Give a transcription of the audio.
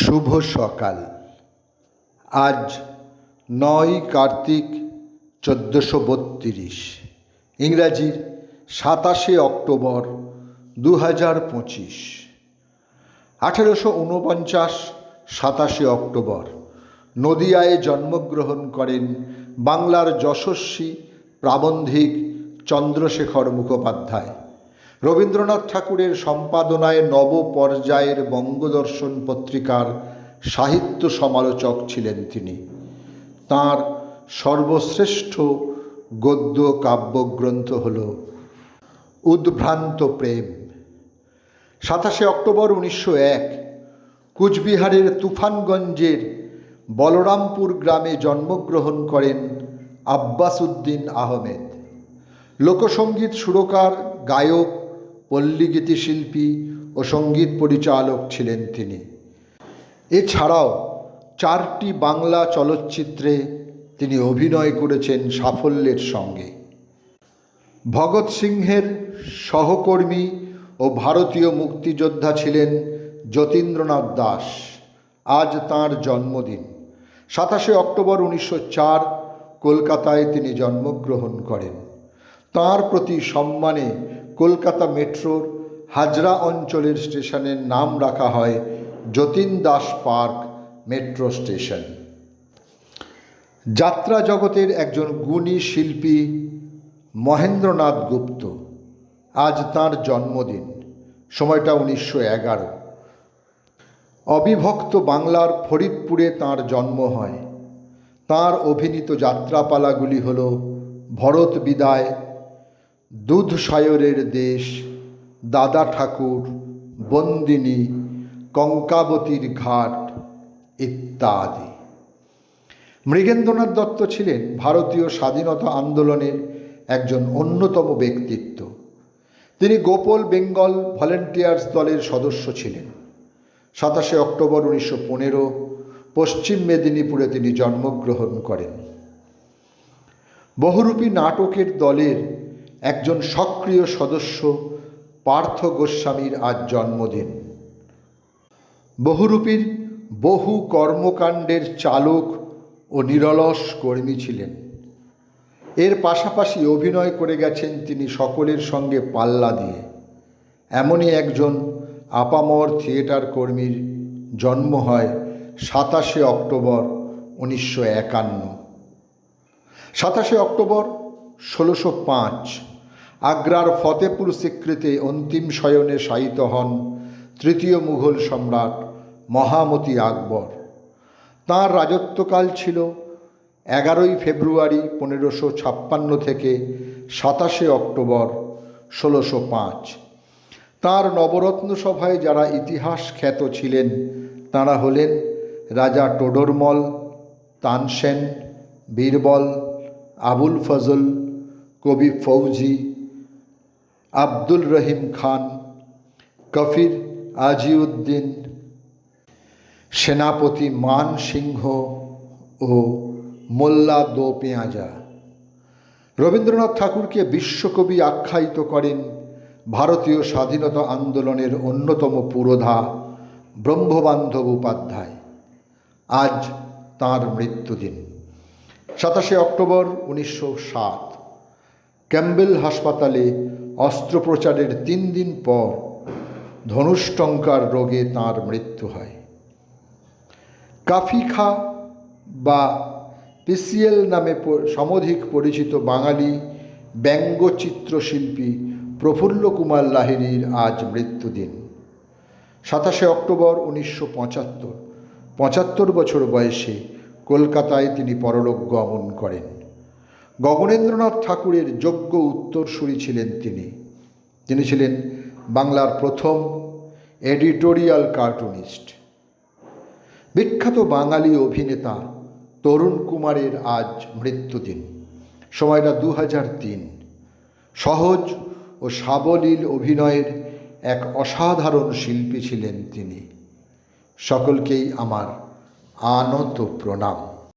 শুভ সকাল। আজ নয় কার্তিক চোদ্দোশো বত্রিশ, ইংরাজির সাতাশে অক্টোবর দু হাজার পঁচিশ, আঠেরোশো উনপঞ্চাশ সাতাশে অক্টোবর। নদিয়ায় জন্মগ্রহণ করেন বাংলার যশস্বী প্রাবন্ধিক চন্দ্রশেখর মুখোপাধ্যায়। রবীন্দ্রনাথ ঠাকুরের সম্পাদনায় নব পর্যায়ের বঙ্গদর্শন পত্রিকার সাহিত্য সমালোচক ছিলেন তিনি। তাঁর সর্বশ্রেষ্ঠ গদ্য কাব্যগ্রন্থ হল উদ্ভ্রান্ত প্রেম। সাতাশে অক্টোবর উনিশশো এক, কুচবিহারের তুফানগঞ্জের বলরামপুর গ্রামে জন্মগ্রহণ করেন আব্বাস উদ্দিন আহমেদ। লোকসঙ্গীত সুরকার, গায়ক পল্লীগীতি শিল্পী ও সংগীত পরিচালক ছিলেন তিনি। এছাড়াও চারটি বাংলা চলচ্চিত্রে তিনি অভিনয় করেছেন সাফল্যের সঙ্গে। ভগৎ সিংহের সহকর্মী ও ভারতীয় মুক্তিযোদ্ধা ছিলেন যতীন্দ্রনাথ দাস। আজ তাঁর জন্মদিন। সাতাশে অক্টোবর উনিশশো চার কলকাতায় তিনি জন্মগ্রহণ করেন। তাঁর প্রতি সম্মানে কলকাতা মেট্রোর হাজরা অঞ্চলের স্টেশনের নাম রাখা হয় Jatin Das park metro station. যাত্রা জগতের একজন গুণী শিল্পী মহেন্দ্রনাথ গুপ্ত। আজ তাঁর জন্মদিন। সময়টা উনিশশো এগারো। অবিভক্ত বাংলার ফরিদপুরে তাঁর জন্ম হয়। তাঁর অভিনীত যাত্রাপালাগুলি হল ভরত বিদায় দুধ সায়রের দেশ, দাদা ঠাকুর, বন্দিনী, কঙ্কাবতীর ঘাট ইত্যাদি। মৃগেন্দ্রনাথ দত্ত ছিলেন ভারতীয় স্বাধীনতা আন্দোলনের একজন অন্যতম ব্যক্তিত্ব। তিনি গোপল বেঙ্গল ভলেন্টিয়ার্স দলের সদস্য ছিলেন। সাতাশে অক্টোবর উনিশশো পনেরো পশ্চিম মেদিনীপুরে তিনি জন্মগ্রহণ করেন। বহুরূপী নাটকের দলের একজন সক্রিয় সদস্য পার্থ গোস্বামীর আজ জন্মদিন। বহুরূপীর বহু কর্মকাণ্ডের চালক ও নিরলস কর্মী ছিলেন। এর পাশাপাশি অভিনয় করে গেছেন তিনি সকলের সঙ্গে পাল্লা দিয়ে। এমনই একজন আপামর থিয়েটার কর্মীর জন্ম হয় সাতাশে অক্টোবর উনিশশো একান্ন। সাতাশে অক্টোবর ষোলোশো পাঁচ। আগ্রার ফতেপুর স্বীকৃতি অন্তিম শয়নে শায়িত হন তৃতীয় মুঘল সম্রাট মহামতি আকবর। তাঁর রাজত্বকাল ছিল এগারোই ফেব্রুয়ারি পনেরোশো ছাপ্পান্ন থেকে সাতাশে অক্টোবর ষোলোশো পাঁচ। তাঁর নবরত্ন সভায় যারা ইতিহাস খ্যাত ছিলেন, তাঁরা হলেন রাজা টোডরমল, তানসেন, বীরবল, আবুল ফজল, কবি ফৌজি আব্দুল রহিম খান, কফির আজিউদ্দিন, সেনাপতি মান সিংহ ও মোল্লা দো পেঁয়াজা। রবীন্দ্রনাথ ঠাকুরকে বিশ্বকবি আখ্যায়িত করেন ভারতীয় স্বাধীনতা আন্দোলনের অন্যতম পুরোধা ব্রহ্মবান্ধব উপাধ্যায়। আজ তাঁর মৃত্যুদিন। সাতাশে অক্টোবর উনিশশো সাত। ক্যাম্বেল হাসপাতালে অস্ত্রোপচারের তিন দিন পর ধনুষ্টঙ্কার রোগে তাঁর মৃত্যু হয়। কাফি খা বা পিসিএল নামে সমধিক পরিচিত বাঙালি ব্যঙ্গচিত্রশিল্পী প্রফুল্ল কুমার লাহিড়ির আজ মৃত্যুদিন সাতাশে অক্টোবর উনিশশো পঁচাত্তর পঁচাত্তর বছর বয়সে কলকাতায় তিনি পরলোক গমন করেন। গগনেন্দ্রনাথ ঠাকুরের যোগ্য উত্তরসূরি ছিলেন তিনি। তিনি ছিলেন বাংলার প্রথম এডিটোরিয়াল কার্টুনিস্ট। বিখ্যাত বাঙালি অভিনেতা তরুণ কুমারের আজ মৃত্যুদিন। সময়টা দু তিন। সহজ ও সাবলীল অভিনয়ের এক অসাধারণ শিল্পী ছিলেন তিনি। সকলকেই আমার আনত প্রণাম।